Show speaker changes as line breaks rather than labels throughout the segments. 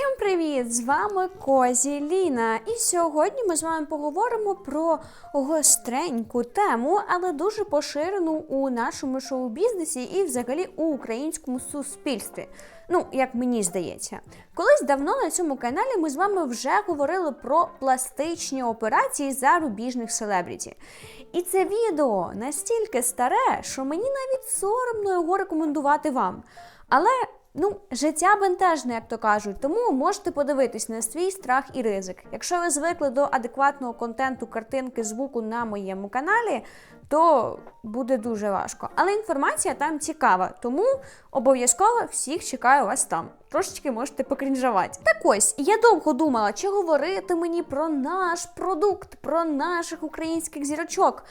Всім привіт! З вами Козі Ліна. І сьогодні ми з вами поговоримо про гостреньку тему, але дуже поширену у нашому шоу-бізнесі і взагалі у українському суспільстві. Ну, як мені здається, колись давно на цьому каналі ми з вами вже говорили про пластичні операції зарубіжних селебріті. І це відео настільки старе, що мені навіть соромно його рекомендувати вам. Але Ну, життя бентежне, як то кажуть, тому можете подивитись на свій страх і ризик. Якщо ви звикли до адекватного контенту, картинки, звуку на моєму каналі, то буде дуже важко. Але інформація там цікава, тому обов'язково всіх чекаю вас там. Трошечки можете покрінжувати. Так ось, я довго думала, чи говорити мені про наш продукт, про наших українських зірочок.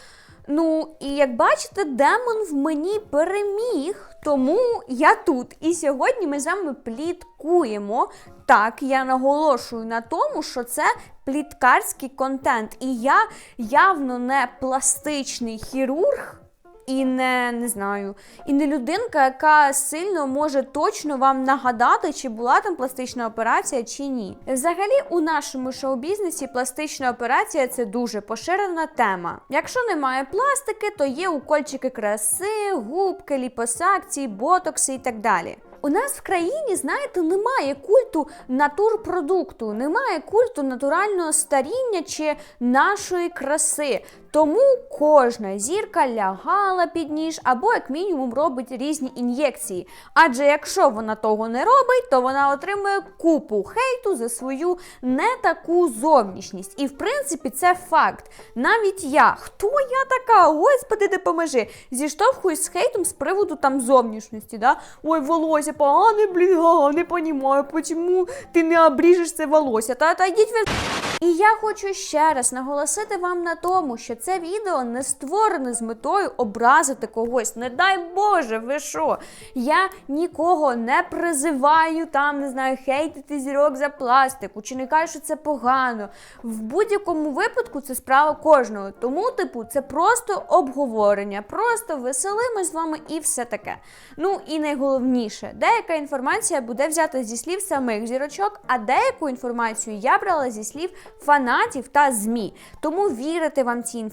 Ну, і як бачите, демон в мені переміг, тому я тут. І сьогодні ми з вами пліткуємо. Так, я наголошую на тому, що це пліткарський контент. І я явно не пластичний хірург. І не, не знаю, і не людинка, яка сильно може точно вам нагадати, чи була там пластична операція, чи ні. Взагалі, у нашому шоу-бізнесі пластична операція це дуже поширена тема. Якщо немає пластики, то є укольчики краси, губки, ліпосакції, ботокси і так далі. У нас в країні, знаєте, немає культу натурпродукту, немає культу натурального старіння чи нашої краси. Тому кожна зірка лягала під ніж або, як мінімум, робить різні ін'єкції. Адже якщо вона того не робить, то вона отримує купу хейту за свою не таку зовнішність. І в принципі це факт. Навіть я, хто я така? Господи, допоможи, зіштовхуюсь з хейтом з приводу там зовнішності. Да? Ой, волосся погане, блін, га, не понімаю, чому ти не обріжеш це волосся. Та та йдіть ви. І я хочу ще раз наголосити вам на тому, що це відео не створене з метою образити когось. Не дай Боже, ви що? Я нікого не призиваю там, не знаю, хейтити зірок за пластику, чи не кажу, що це погано. В будь-якому випадку це справа кожного. Тому, типу, це просто обговорення, просто веселимось з вами і все таке. Ну і найголовніше, деяка інформація буде взята зі слів самих зірочок, а деяку інформацію я брала зі слів фанатів та ЗМІ. Тому вірити вам цій інформації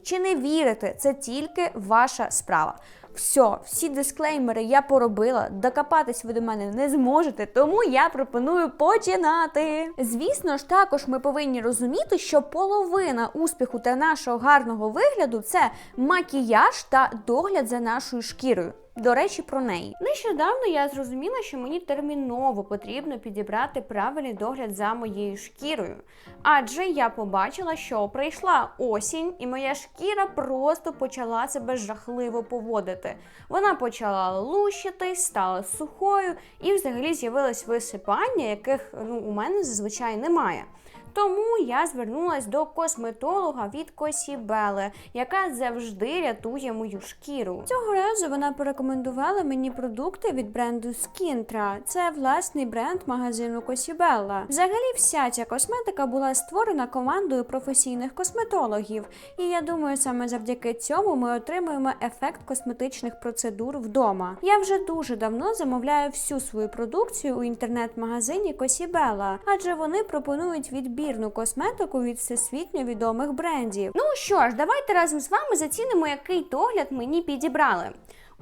чи не вірите, це тільки ваша справа. Все, всі дисклеймери я поробила. Докопатись ви до мене не зможете, тому я пропоную починати. Звісно ж, також ми повинні розуміти, що половина успіху та нашого гарного вигляду це макіяж та догляд за нашою шкірою. До речі, про неї. Нещодавно я зрозуміла, що мені терміново потрібно підібрати правильний догляд за моєю шкірою. Адже я побачила, що прийшла осінь, і моя шкіра просто почала себе жахливо поводити. Вона почала лущитись, стала сухою, і взагалі з'явилось висипання, яких ну, у мене зазвичай немає. Тому я звернулася до косметолога від Косібели, яка завжди рятує мою шкіру. Цього разу вона порекомендувала мені продукти від бренду Skintra. Це власний бренд магазину Косібелла. Взагалі, вся ця косметика була створена командою професійних косметологів, і я думаю, саме завдяки цьому ми отримуємо ефект косметичних процедур вдома. Я вже дуже давно замовляю всю свою продукцію у інтернет-магазині Косібелла, адже вони пропонують відбір відбірну косметику від всесвітньо відомих брендів. Ну що ж, давайте разом з вами зацінимо, який догляд мені підібрали.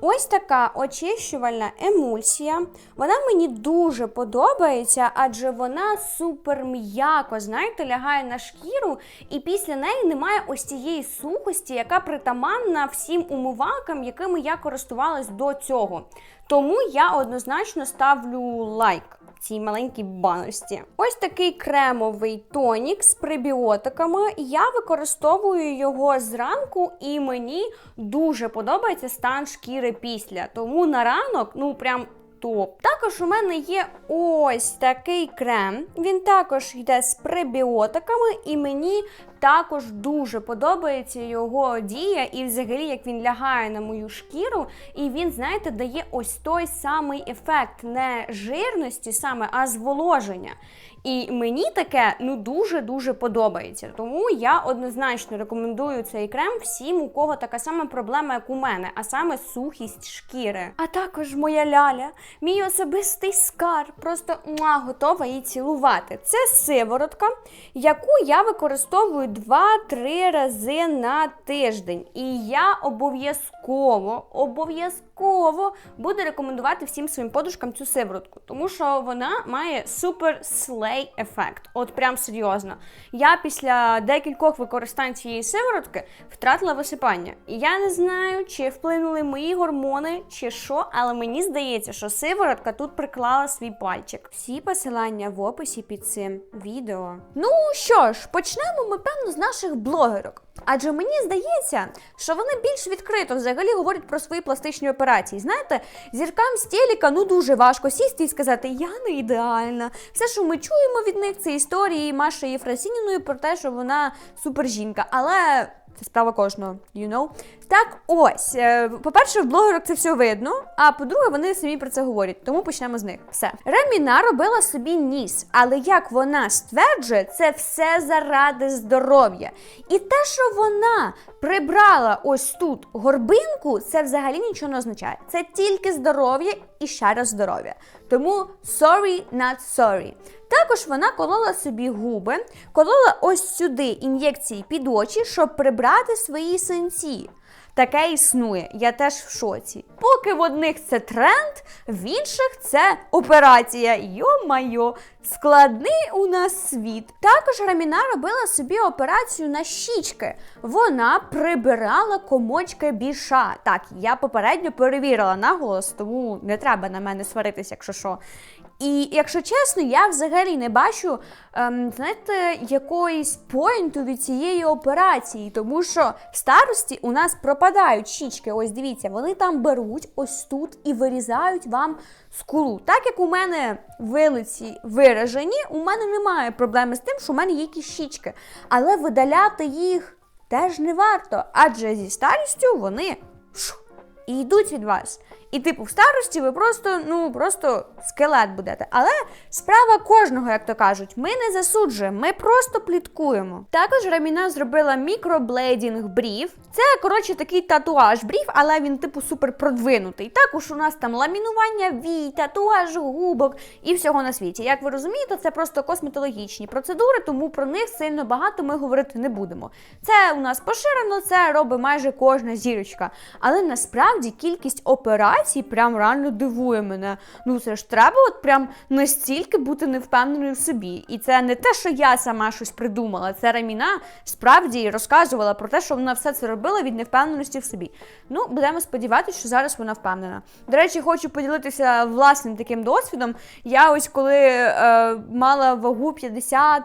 Ось така очищувальна емульсія. Вона мені дуже подобається, адже вона супер м'яко, знаєте, лягає на шкіру, і після неї немає ось цієї сухості, яка притаманна всім умивалкам, якими я користувалась до цього. Тому я однозначно ставлю лайк цій маленькій баночці. Ось такий кремовий тонік з пребіотиками. Я використовую його зранку, і мені дуже подобається стан шкіри після. Тому на ранок, ну прям. Топ. Також у мене є ось такий крем. Він також йде з пребіотиками, і мені також дуже подобається його дія, і взагалі, як він лягає на мою шкіру, і він, знаєте, дає ось той самий ефект не жирності саме, а зволоження. І мені таке ну дуже-дуже подобається. Тому я однозначно рекомендую цей крем всім, у кого така сама проблема, як у мене, а саме сухість шкіри. А також моя ляля, мій особистий скар. Просто муа, готова її цілувати. Це сиворотка, яку я використовую 2-3 рази на тиждень. І я обов'язково, обов'язково буду рекомендувати всім своїм подружкам цю сиворотку, тому що вона має супер слей ефект. От прям серйозно. Я після декількох використань цієї сиворотки втратила висипання. І я не знаю, чи вплинули мої гормони, чи що, але мені здається, що сиворотка тут приклала свій пальчик. Всі посилання в описі під цим відео. Ну що ж, почнемо ми певно з наших блогерок. Адже мені здається, що вони більш відкрито взагалі говорять про свої пластичні операції. Знаєте, зіркам з телека ну дуже важко сісти і сказати, я не ідеальна. Все, що ми чуємо від них, це історії Маші Єфросініної про те, що вона супержінка. Але це справа кожного, you know? Так ось, е, по-перше, в блогерок це все видно, а по-друге, вони самі про це говорять, тому почнемо з них. Все. Реміна робила собі ніс, але як вона стверджує, це все заради здоров'я. І те, що вона прибрала ось тут горбинку, це взагалі нічого не означає. Це тільки здоров'я і ще раз здоров'я. Тому sorry, not sorry. Також вона колола собі губи, колола ось сюди ін'єкції під очі, щоб прибрати свої синці. Таке існує, я теж в шоці. Поки в одних це тренд, в інших це операція. Йо-майо, складний у нас світ. Також Раміна робила собі операцію на щічки. Вона прибирала комочки біша. Так, я попередньо перевірила наголос, тому не треба на мене сваритися, якщо що. І якщо чесно, я взагалі не бачу, ем, знаєте, якоїсь поінту від цієї операції, тому що в старості у нас пропадають щічки. Ось дивіться, вони там беруть ось тут і вирізають вам скулу. Так як у мене вилиці виражені, у мене немає проблеми з тим, що у мене є якісь щічки. Але видаляти їх теж не варто, адже зі старістю вони і йдуть від вас. І, типу, в старості ви просто, ну, просто скелет будете. Але справа кожного, як то кажуть, ми не засуджуємо, ми просто пліткуємо. Також Раміна зробила мікроблейдінг брів. Це, коротше, такий татуаж брів, але він, типу, супер продвинутий. Також у нас там ламінування вій, татуаж губок і всього на світі. Як ви розумієте, це просто косметологічні процедури, тому про них сильно багато ми говорити не будемо. Це у нас поширено, це робить майже кожна зірочка. Але насправді кількість операцій прям реально дивує мене. Ну це ж треба от прям настільки бути невпевненою в собі. І це не те, що я сама щось придумала. Це Раміна справді розказувала про те, що вона все це робила від невпевненості в собі. Ну, будемо сподіватися, що зараз вона впевнена. До речі, хочу поділитися власним таким досвідом. Я ось коли е, мала вагу 50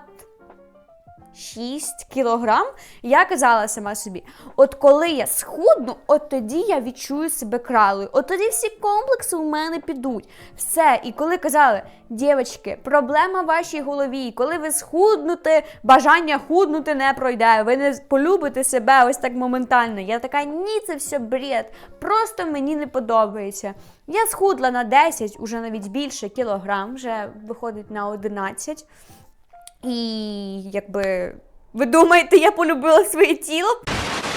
6 кілограм, я казала сама собі: от коли я схудну, от тоді я відчую себе кралою. От тоді всі комплекси у мене підуть. Все. І коли казали, дівчатки, проблема в вашій голові, коли ви схуднете, бажання худнути не пройде, ви не полюбите себе ось так моментально. Я така, ні, це все бред. Просто мені не подобається. Я схудла на 10, уже навіть більше кілограм, вже виходить на 11. І якби ви думаєте, я полюбила своє тіло?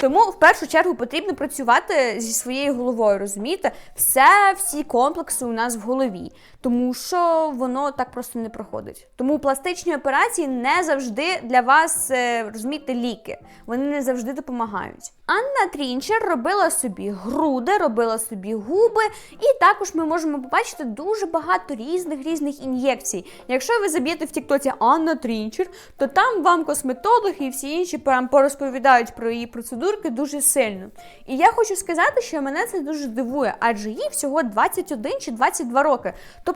Тому в першу чергу потрібно працювати зі своєю головою, розумієте? Все, всі комплекси у нас в голові, тому що воно так просто не проходить. Тому пластичні операції не завжди для вас, е, розумієте, ліки. Вони не завжди допомагають. Анна Трінчер робила собі груди, робила собі губи, і також ми можемо побачити дуже багато різних різних ін'єкцій. Якщо ви заб'єте в Тіктоці Анна Трінчер, то там вам косметологи і всі інші порозповідають про її процедурки дуже сильно. І я хочу сказати, що мене це дуже дивує, адже їй всього 21 чи 22 роки. Тобто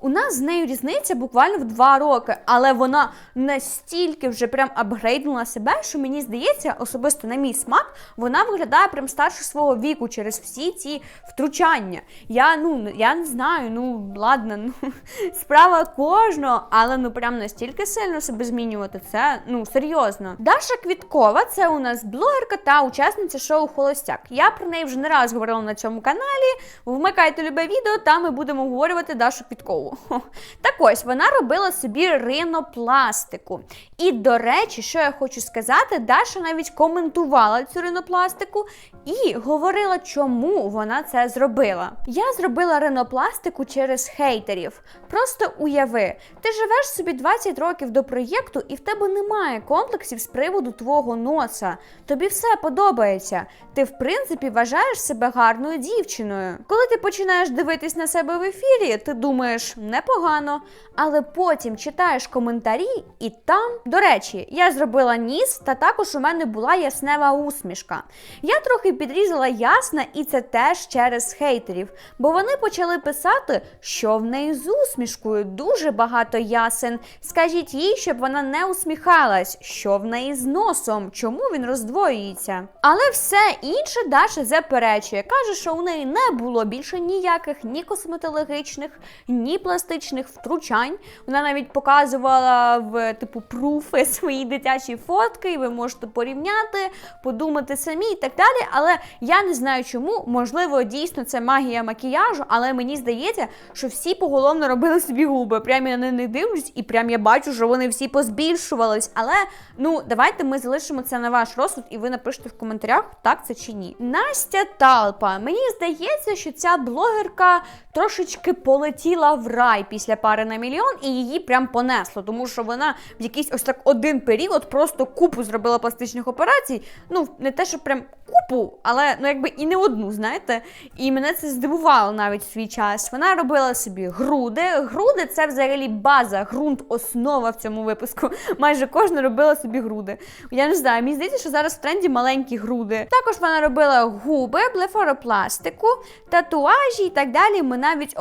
у нас з нею різниця буквально в 2 роки, але вона настільки вже прям апгрейднула себе, що мені здається, особисто на мій смак, вона виглядає прям старше свого віку через всі ці втручання. Я ну я не знаю, ну ладно, ну справа кожного, але ну прям настільки сильно себе змінювати. Це ну серйозно. Даша Квіткова це у нас блогерка та учасниця шоу Холостяк. Я про неї вже не раз говорила на цьому каналі. Вмикайте любе відео, там ми будемо обговорювати Дашу Дашу Квіткову. Хо. Так ось вона робила собі ринопластику. І до речі, що я хочу сказати, Даша навіть коментувала цю ринопластику і говорила, чому вона це зробила. Я зробила ринопластику через хейтерів. Просто уяви, ти живеш собі 20 років до проєкту, і в тебе немає комплексів з приводу твого носа. Тобі все подобається. Ти, в принципі, вважаєш себе гарною дівчиною. Коли ти починаєш дивитись на себе в ефірі, ти думаєш непогано, але потім читаєш коментарі, і там, до речі, я зробила ніс, та також у мене була яснева усмішка. Я трохи підрізала ясна, і це теж через хейтерів, бо вони почали писати, що в неї з усмішкою дуже багато ясен. Скажіть їй, щоб вона не усміхалась, що в неї з носом, чому він роздвоюється. Але все інше Даша заперечує. Каже, що у неї не було більше ніяких ні косметологічних, ні пластичних втручань. Вона навіть показувала в типу пруфи свої дитячі фотки, і ви можете порівняти, подумати самі і так далі. Але я не знаю чому. Можливо, дійсно це магія макіяжу, але мені здається, що всі поголовно робили собі губи. Прям я на них дивлюсь, і прям я бачу, що вони всі позбільшувались. Але ну давайте ми залишимо це на ваш розсуд, і ви напишете в коментарях, так це чи ні. Настя Талпа. Мені здається, що ця блогерка трошечки полетіла в рай після пари на мільйон, і її прям понесло, тому що вона в якийсь ось так один період просто купу зробила пластичних операцій. Ну, не те, що прям купу, але ну якби і не одну, знаєте. І мене це здивувало навіть в свій час. Вона робила собі груди. Груди це взагалі база, ґрунт, основа в цьому випуску. Майже кожна робила собі груди. Я не знаю, мені здається, що зараз в тренді маленькі груди. Також вона робила губи, блефоропластику, татуажі і так далі. Ми навіть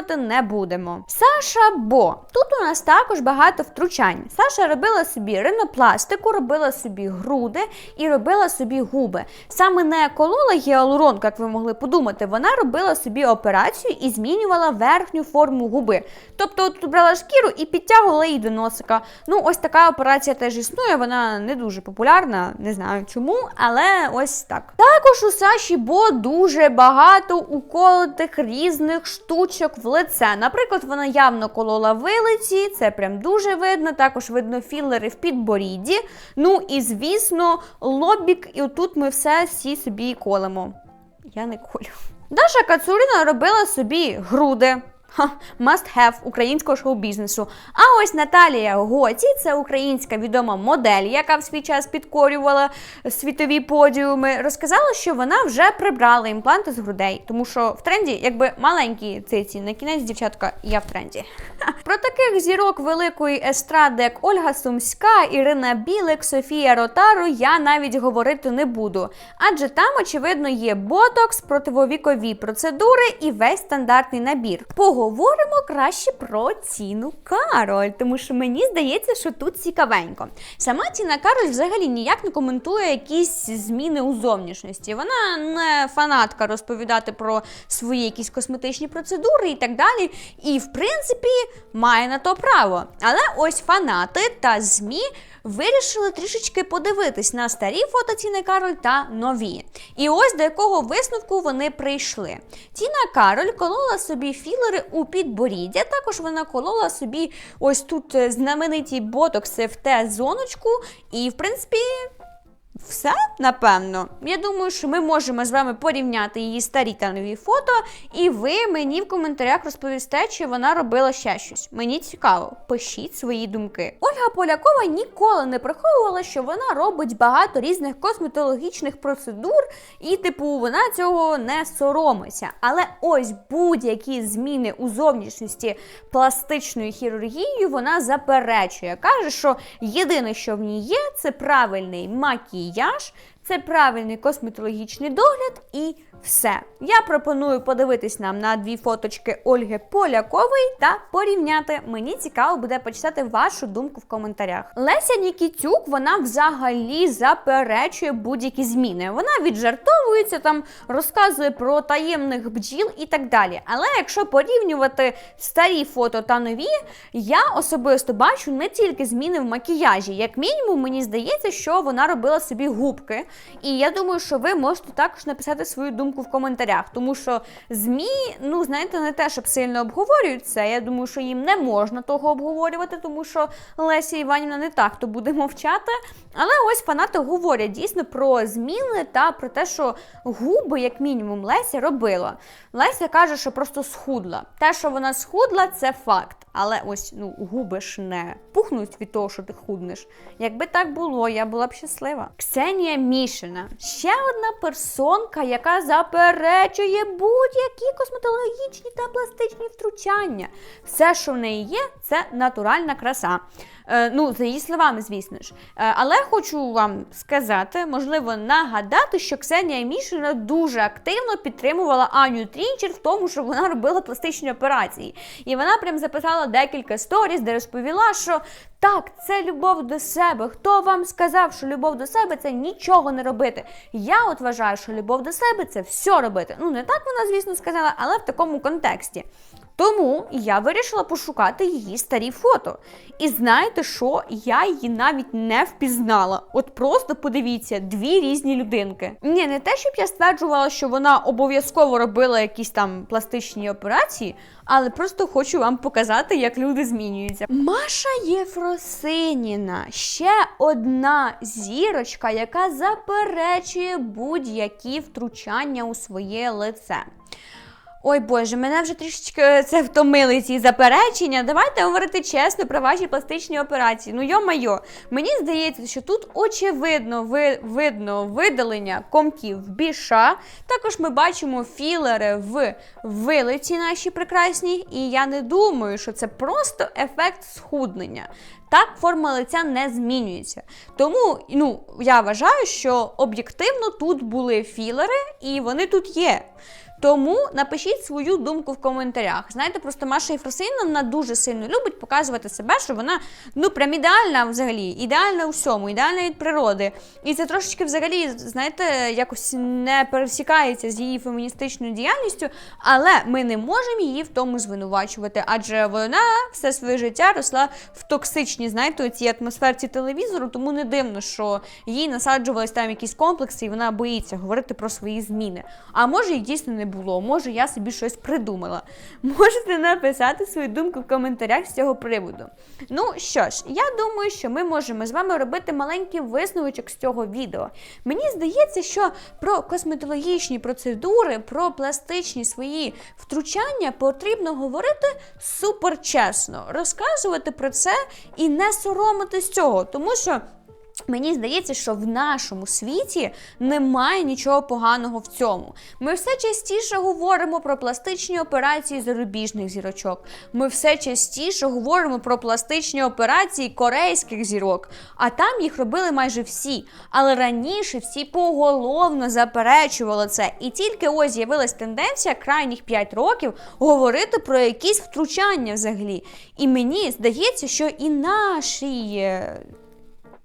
обговорювати не будемо. Саша Бо. Тут у нас також багато втручань. Саша робила собі ринопластику, робила собі груди і робила собі губи. Саме не колола гіалуронку, як ви могли подумати, вона робила собі операцію і змінювала верхню форму губи. Тобто от брала шкіру і підтягувала її до носика. Ну, ось така операція теж існує, вона не дуже популярна, не знаю чому, але ось так. Також у Саші Бо дуже багато уколотих різних штучок в лице. Наприклад, вона явно колола вилиці, це прям дуже видно. Також видно філери в підборідді. Ну і звісно, лобік, і отут ми все всі собі колемо. Я не колю. Даша Кацуріна робила собі груди. Ха, must have українського шоу-бізнесу. А ось Наталія Гоці, це українська відома модель, яка в свій час підкорювала світові подіуми, розказала, що вона вже прибрала імпланти з грудей, тому що в тренді, якби маленькі циці, на кінець дівчатка, я в тренді. Ха. Про таких зірок великої естради, як Ольга Сумська, Ірина Білик, Софія Ротару, я навіть говорити не буду. Адже там, очевидно, є ботокс, противовікові процедури і весь стандартний набір. Поговоримо краще про Тіну Кароль, тому що мені здається, що тут цікавенько. Сама Тіна Кароль взагалі ніяк не коментує якісь зміни у зовнішності. Вона не фанатка розповідати про свої якісь косметичні процедури і так далі. І, в принципі, має на то право. Але ось фанати та ЗМІ вирішили трішечки подивитись на старі фото Тіни Кароль та нові. І ось до якого висновку вони прийшли. Тіна Кароль колола собі філери у підборіддя, також вона колола собі ось тут е, знамениті ботокси в Т-зоночку, і, в принципі. Все, напевно. Я думаю, що ми можемо з вами порівняти її старі та нові фото, і ви мені в коментарях розповісте, чи вона робила ще щось. Мені цікаво, пишіть свої думки. Ольга Полякова ніколи не приховувала, що вона робить багато різних косметологічних процедур, і, типу, вона цього не соромиться. Але ось будь-які зміни у зовнішності пластичною хірургією вона заперечує. Каже, що єдине, що в ній є, це правильний макіяж макіяж, це правильний косметологічний догляд і все. Я пропоную подивитись нам на дві фоточки Ольги Полякової та порівняти. Мені цікаво буде почитати вашу думку в коментарях. Леся Нікітюк, вона взагалі заперечує будь-які зміни. Вона віджартовується, там розказує про таємних бджіл і так далі. Але якщо порівнювати старі фото та нові, я особисто бачу не тільки зміни в макіяжі. Як мінімум, мені здається, що вона робила собі губки. І я думаю, що ви можете також написати свою думку в коментарях, тому що ЗМІ, ну знаєте, не те, щоб сильно обговорюють це. Я думаю, що їм не можна того обговорювати, тому що Леся Іванівна не так, то буде мовчати. Але ось фанати говорять дійсно про зміни та про те, що губи, як мінімум, Леся робила. Леся каже, що просто схудла. Те, що вона схудла, це факт. Але ось ну губи ж не пухнуть від того, що ти худнеш. Якби так було, я була б щаслива. Ксенія Мішина ще одна персонка, яка заперечує будь-які косметологічні та пластичні втручання. Все, що в неї є, це натуральна краса. Е, ну, за її словами, звісно ж. Е, але хочу вам сказати, можливо, нагадати, що Ксенія Мішина дуже активно підтримувала Аню Трінчер в тому, що вона робила пластичні операції. І вона прям записала декілька сторіс, де розповіла, що так, це любов до себе. Хто вам сказав, що любов до себе це нічого не робити? Я от вважаю, що любов до себе це все робити. Ну, не так вона, звісно, сказала, але в такому контексті. Тому я вирішила пошукати її старі фото. І знаєте що? Я її навіть не впізнала. От просто подивіться, дві різні людинки. Ні, не те, щоб я стверджувала, що вона обов'язково робила якісь там пластичні операції, але просто хочу вам показати, як люди змінюються. Маша Єфросиніна ще одна зірочка, яка заперечує будь-які втручання у своє лице. Ой Боже, мене вже трішечки е, це втомили ці заперечення. Давайте говорити чесно про ваші пластичні операції. Ну йо-майо, мені здається, що тут очевидно ви, видно видалення комків біша. Також ми бачимо філери в вилиці наші прекрасні, і я не думаю, що це просто ефект схуднення. Так, форма лиця не змінюється. Тому ну, я вважаю, що об'єктивно тут були філери, і вони тут є. Тому напишіть свою думку в коментарях. Знаєте, просто Маша Єфросиновна дуже сильно любить показувати себе, що вона ну прям ідеальна взагалі, ідеальна у всьому, ідеальна від природи. І це трошечки взагалі, знаєте, якось не пересікається з її феміністичною діяльністю, але ми не можемо її в тому звинувачувати, адже вона все своє життя росла в токсичній, знаєте, у цій атмосферці телевізору, тому не дивно, що їй насаджувались там якісь комплекси, і вона боїться говорити про свої зміни. А може, їх дійсно не було. Може, я собі щось придумала. Можете написати свою думку в коментарях з цього приводу. Ну що ж, я думаю, що ми можемо з вами робити маленький висновочок з цього відео. Мені здається, що про косметологічні процедури, про пластичні свої втручання потрібно говорити супер чесно, розказувати про це і не соромитись цього, тому що. Мені здається, що в нашому світі немає нічого поганого в цьому. Ми все частіше говоримо про пластичні операції зарубіжних зірочок. Ми все частіше говоримо про пластичні операції корейських зірок, а там їх робили майже всі. Але раніше всі поголовно заперечували це. І тільки ось з'явилась тенденція крайніх 5 років говорити про якісь втручання взагалі. І мені здається, що і наші.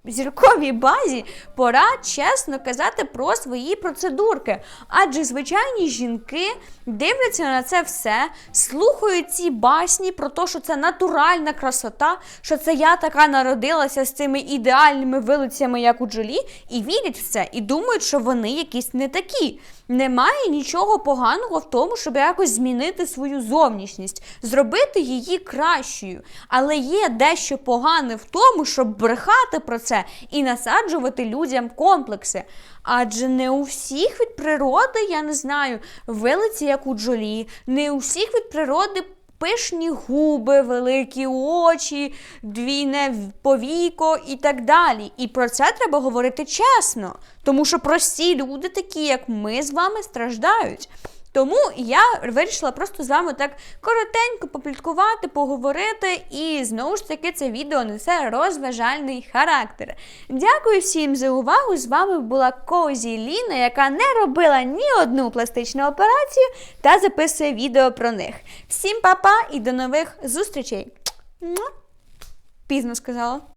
Зірковій базі пора чесно казати про свої процедурки. Адже звичайні жінки дивляться на це все, слухають ці басні про те, що це натуральна красота, що це я така народилася з цими ідеальними вилицями, як у Джолі, і вірять в це, і думають, що вони якісь не такі. Немає нічого поганого в тому, щоб якось змінити свою зовнішність, зробити її кращою. Але є дещо погане в тому, щоб брехати про це і насаджувати людям комплекси. Адже не у всіх від природи, я не знаю, вилиці, як у Джолі, не у всіх від природи. Пишні губи, великі очі, двійне повіко і так далі. І про це треба говорити чесно, тому що прості люди, такі як ми з вами, страждають. Тому я вирішила просто з вами так коротенько попліткувати, поговорити, і знову ж таки це відео несе розважальний характер. Дякую всім за увагу! З вами була Козі Ліна, яка не робила ні одну пластичну операцію та записує відео про них. Всім па-па і до нових зустрічей! Пізно сказала.